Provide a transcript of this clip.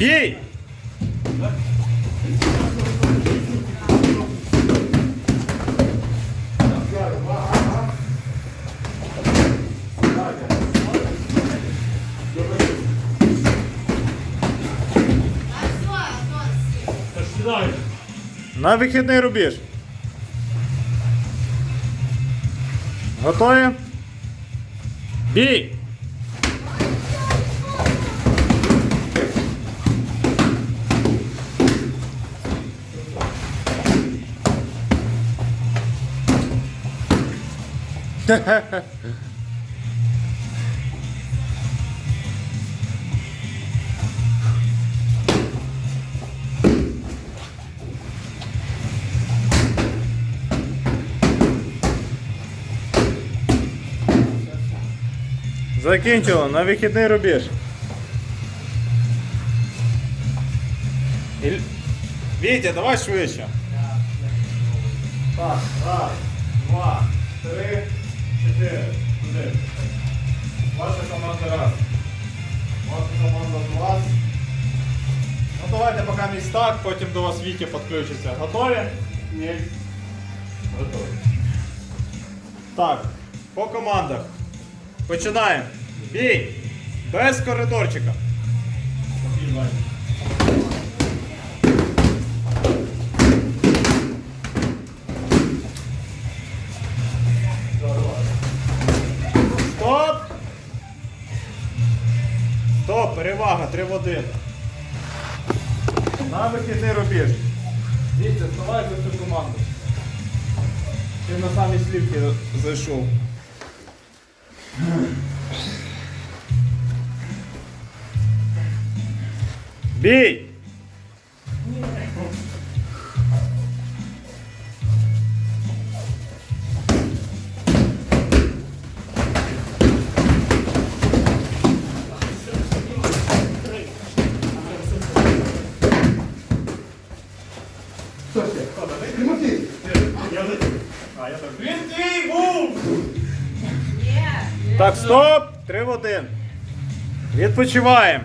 Бій! На вихідний рубіж. Готові? Бій! Закінчило на вихідний рубіж. Іль- Вітя, давай швидше. Так, раз, два, три, Чотири. Туди. Ваша команда раз. Ваша команда два. Ну давайте поки місць так, потім до вас Вітя підключиться. Готові? Ні. Готові. Так, по командах. Починаємо. Бій! Без коридорчика. Стоп! Стоп, перевага, 3 в 1. На вихідний рубіж. Дивіться, вставай за цю команду. Ти на самі слівки зайшов. Бій! Він твій був! Так, стоп! Три в один. Відпочиваємо.